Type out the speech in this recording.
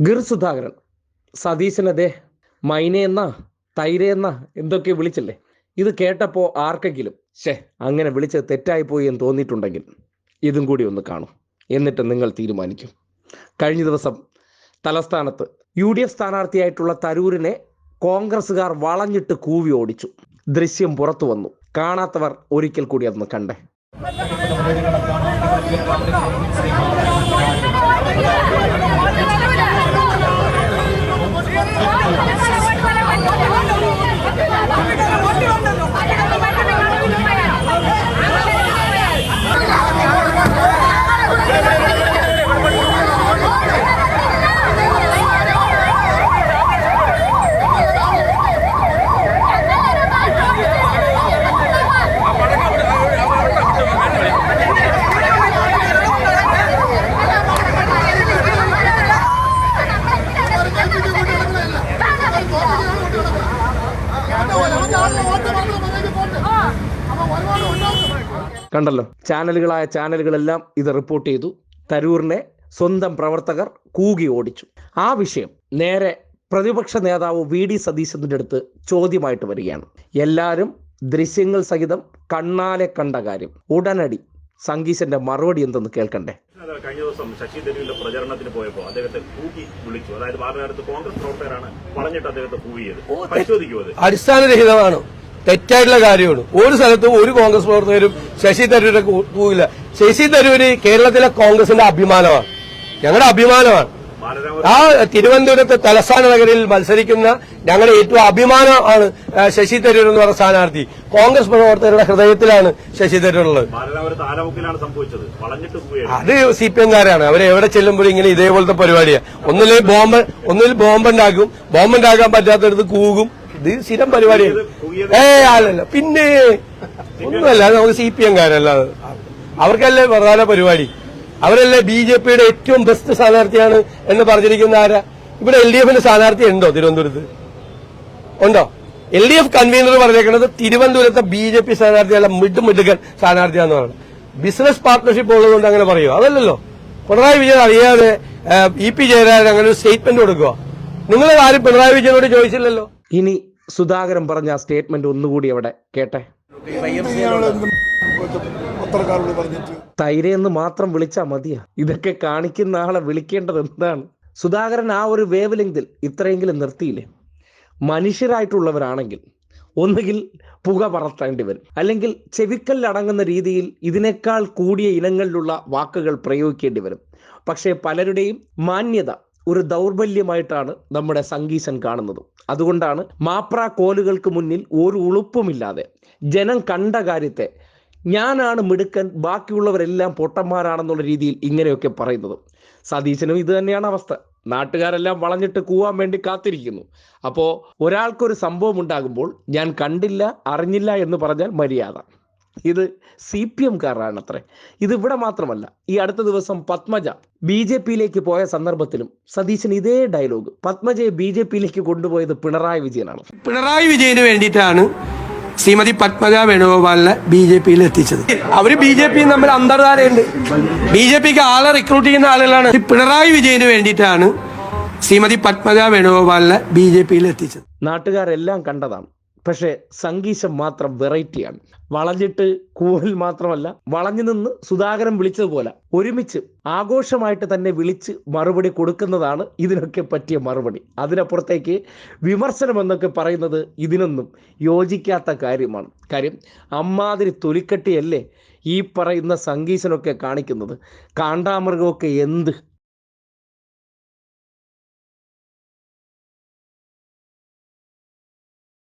ഗിർ സുധാകരൻ സതീശനതെ മൈനയെന്ന തൈരയെന്ന എന്തൊക്കെ വിളിച്ചില്ലേ? ഇത് കേട്ടപ്പോൾ ആർക്കെങ്കിലും ഷേ അങ്ങനെ വിളിച്ചത് തെറ്റായിപ്പോയി എന്ന് തോന്നിയിട്ടുണ്ടെങ്കിൽ ഇതും കൂടി ഒന്ന് കാണും. എന്നിട്ട് നിങ്ങൾ തീരുമാനിക്കും. കഴിഞ്ഞ ദിവസം തലസ്ഥാനത്ത് യു ഡി എഫ് സ്ഥാനാർത്ഥിയായിട്ടുള്ള തരൂരിനെ കോൺഗ്രസ്സുകാർ വളഞ്ഞിട്ട് കൂവി ഓടിച്ചു. ദൃശ്യം പുറത്തു വന്നു. കാണാത്തവർ ഒരിക്കൽ കൂടി അതൊന്ന് കണ്ടേ. Thank you. കണ്ടല്ലോ. ചാനലുകളായ ചാനലുകളെല്ലാം ഇത് റിപ്പോർട്ട് ചെയ്തു. തരൂറിനെ സ്വന്തം പ്രവർത്തകർ കൂകി ഓടിച്ചു. ആ വിഷയം നേരെ പ്രതിപക്ഷ നേതാവ് വി ഡി സതീശന്റെ അടുത്ത് ചോദ്യമായിട്ട് വരികയാണ്. എല്ലാവരും ദൃശ്യങ്ങൾ സഹിതം കണ്ണാലെ കണ്ട കാര്യം. ഉടനടി സംഗീശന്റെ മറുപടി എന്തെന്ന് കേൾക്കണ്ടേ? കഴിഞ്ഞ ദിവസം ശശി തരൂരിന്റെ പ്രചരണത്തിന് പോയപ്പോൾ അദ്ദേഹത്തെ കൂക്കി വിളിച്ചു. അതായത് പാർലമെന്റ് കോൺഗ്രസ് പ്രവർത്തകരാണ് പറഞ്ഞിട്ട് അദ്ദേഹത്തെ കൂവിയത് പരിശോധിക്കൂ അത്. അടിസ്ഥാനരഹിതമാണ്. തെറ്റായിട്ടുള്ള കാര്യമാണ് ഒരു സ്ഥലത്തും ഒരു കോൺഗ്രസ് പ്രവർത്തകരും ശശി തരൂരെ പോകില്ല ശശി തരൂര് കേരളത്തിലെ കോൺഗ്രസിന്റെ അഭിമാനമാണ്. ഞങ്ങളുടെ അഭിമാനമാണ്. ആ തിരുവനന്തപുരത്തെ തലസ്ഥാന നഗരിൽ മത്സരിക്കുന്ന ഞങ്ങളുടെ ഏറ്റവും അഭിമാനമാണ് ശശി തരൂർ എന്ന് പറഞ്ഞ സ്ഥാനാർത്ഥി. കോൺഗ്രസ് പ്രവർത്തകരുടെ ഹൃദയത്തിലാണ് ശശി കൂവിയാണ് അത് സി പി എംകാരാണ് അവരെ എവിടെ ചെല്ലുമ്പോഴും ഇങ്ങനെ ഇതേപോലത്തെ പരിപാടിയാണ് ഒന്നിലെ ബോംബ് ഒന്നിൽ ബോംബുണ്ടാക്കും ബോംബുണ്ടാക്കാൻ പറ്റാത്തടത്ത് കൂകും. ഇത് സ്ഥിരം പരിപാടിയാണ് ഏ അല്ലല്ല പിന്നെ ഒന്നുമല്ല നമുക്ക് സി പി എംകാരല്ല അവർക്കല്ലേ പ്രധാന പരിപാടി? അവരല്ലേ ബി ജെ പിയുടെ ഏറ്റവും ബെസ്റ്റ് സ്ഥാനാർത്ഥിയാണ് എന്ന് പറഞ്ഞിരിക്കുന്ന ആരാ? ഇവിടെ എൽ ഡി എഫിന്റെ സ്ഥാനാർത്ഥി ഉണ്ടോ തിരുവനന്തപുരത്ത്? ഉണ്ടോ? എൽ ഡി എഫ് കൺവീനർ പറഞ്ഞേക്കുന്നത് തിരുവനന്തപുരത്തെ ബി ജെ പി സ്ഥാനാർത്ഥിയല്ല മിഡ് മിടുക്കൻ സ്ഥാനാർത്ഥിയാന്ന് പറയുന്നത് ബിസിനസ് പാർട്ട്ണർഷിപ്പ് ഉള്ളതുകൊണ്ട് അങ്ങനെ പറയുമോ അതല്ലല്ലോ. പിണറായി വിജയൻ അറിയാതെ ഇ പി ജയരാജൻ അങ്ങനെ ഒരു സ്റ്റേറ്റ്മെന്റ് കൊടുക്കുക നിങ്ങൾ ആരും പിണറായി വിജയനോട് ചോദിച്ചില്ലല്ലോ. ഇനി സുധാകരൻ പറഞ്ഞ സ്റ്റേറ്റ്മെന്റ് ഒന്നുകൂടി അവിടെ കേട്ടെ? തൈരെന്ന് മാത്രം വിളിച്ചാ മതിയാ. ഇതൊക്കെ കാണിക്കുന്ന ആളെ വിളിക്കേണ്ടത് എന്താണ്? സുധാകരൻ ആ ഒരു വേവ് ലെങ്തിൽ ഇത്രയെങ്കിലും നിർത്തിയില്ലേ? മനുഷ്യരായിട്ടുള്ളവരാണെങ്കിൽ ഒന്നുകിൽ പുക പറത്തേണ്ടി വരും. അല്ലെങ്കിൽ ചെവിക്കല്ലടങ്ങുന്ന രീതിയിൽ ഇതിനേക്കാൾ കൂടിയ ഇനങ്ങളിലുള്ള വാക്കുകൾ പ്രയോഗിക്കേണ്ടി വരും. പക്ഷേ പലരുടെയും മാന്യത ഒരു ദൗർബല്യമായിട്ടാണ് നമ്മുടെ സംഗീസൻ കാണുന്നത്. അതുകൊണ്ടാണ് മാപ്ര കോലുകൾക്ക് മുന്നിൽ ഒരു ഉളുപ്പുമില്ലാതെ ജനം കണ്ട കാര്യത്തെ ഞാനാണ് മിടുക്കൻ ബാക്കിയുള്ളവരെല്ലാം പൊട്ടന്മാരാണെന്നുള്ള രീതിയിൽ ഇങ്ങനെയൊക്കെ പറയുന്നത്. സതീശനും ഇത് തന്നെയാണ് അവസ്ഥ. നാട്ടുകാരെല്ലാം വളഞ്ഞിട്ട് കൂവാൻ വേണ്ടി കാത്തിരിക്കുന്നു. അപ്പോൾ ഒരാൾക്കൊരു സംഭവം ഉണ്ടാകുമ്പോൾ ഞാൻ കണ്ടില്ല അറിഞ്ഞില്ല എന്ന് പറഞ്ഞാൽ മര്യാദ. ഇത് സി പി എംകാരാണത്രേ ഇത് ഇവിടെ മാത്രമല്ല ഈ അടുത്ത ദിവസം പത്മജ ബി ജെ പിയിലേക്ക് പോയ സന്ദർഭത്തിലും സതീശൻ ഇതേ ഡയലോഗ് പത്മജയെ ബി ജെ പിയിലേക്ക് കൊണ്ടുപോയത് പിണറായി വിജയനാണ്. പിണറായി വിജയന് വേണ്ടിയിട്ടാണ് ശ്രീമതി പത്മജ വേണുഗോപാലിനെ ബി ജെ പിയിൽ എത്തിച്ചത്. അവർ ബി ജെ പി തമ്മിൽ അന്തർധാരയുണ്ട്. ബി ജെ പിക്ക് ആളെ റിക്രൂട്ട് ചെയ്യുന്ന ആളുകളാണ്. പിണറായി വിജയന് വേണ്ടിയിട്ടാണ് ശ്രീമതി പത്മജ വേണുഗോപാലിനെ ബി ജെ പിയിൽ എത്തിച്ചത്. നാട്ടുകാരെല്ലാം കണ്ടതാണ്. പക്ഷേ സംഗീശം മാത്രം വെറൈറ്റിയാണ്. വളഞ്ഞിട്ട് കൂവൽ മാത്രമല്ല വളഞ്ഞു നിന്ന് സുധാകരൻ വിളിച്ചതുപോലെ ഒരുമിച്ച് ആഘോഷമായിട്ട് തന്നെ വിളിച്ച് മറുപടി കൊടുക്കുന്നതാണ് ഇതിനൊക്കെ പറ്റിയ മറുപടി. അതിനപ്പുറത്തേക്ക് വിമർശനം എന്നൊക്കെ പറയുന്നത് ഇതിനൊന്നും യോജിക്കാത്ത കാര്യമാണ്. കാര്യം അമ്മാതിരി തൊലിക്കട്ടിയല്ലേ ഈ പറയുന്ന സംഗീശനൊക്കെ കാണിക്കുന്നത്? കാണ്ടാമൃഗമൊക്കെ എന്ത്